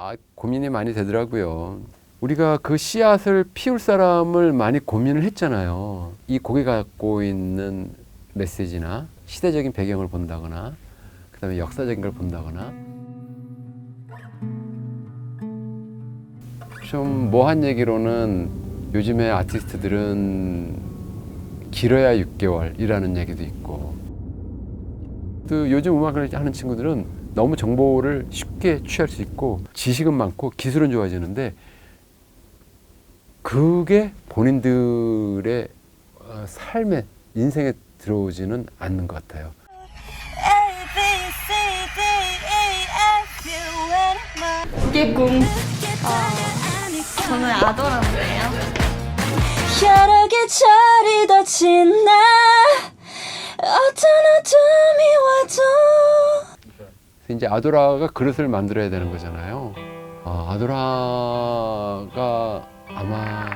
아, 고민이 많이 되더라고요. 우리가 그 씨앗을 피울 사람을 많이 고민을 했잖아요. 이 곡이 갖고 있는 메시지나 시대적인 배경을 본다거나 그다음에 역사적인 걸 본다거나 좀 뭐한 얘기로는 요즘에 아티스트들은 길어야 6개월이라는 얘기도 있고 또 요즘 음악을 하는 친구들은 너무 정보를 쉽게 취할 수 있고 지식은 많고 기술은 좋아지는데 그게 본인들의 어, 삶에 인생에 들어오지는 않는 것 같아요. A B C D E F U N M 이게 꿈. 저는 아도라인데요. 혈액의 철이 덧진 나 어떤 어둠 이 이제 아도라가 그릇을 만들어야 되는 거잖아요. 아, 아도라가 아마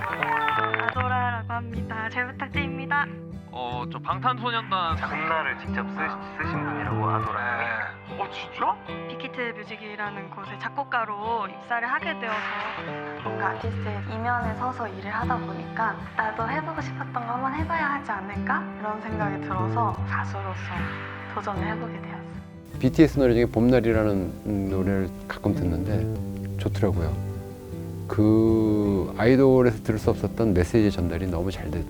아도라라고 합니다. 잘 부탁드립니다. 어, 저 방탄소년단 장나를 직접 쓰, 쓰신 분이라고 하더라고요. 어, 진짜? 빅히트 뮤직이라는 곳에 작곡가로 입사를 하게 되어서 뭔가 아티스트의 이면에 서서 일을 하다 보니까 나도 해보고 싶었던 거 한번 해봐야 하지 않을까? 이런 생각이 들어서 가수로서 도전을 해보게 되었어요. BTS 노래 중에 봄날이라는 노래를 가끔 듣는데 좋더라고요. 그 아이돌에서 들을 수 없었던 메시지 전달이 너무 잘 됐,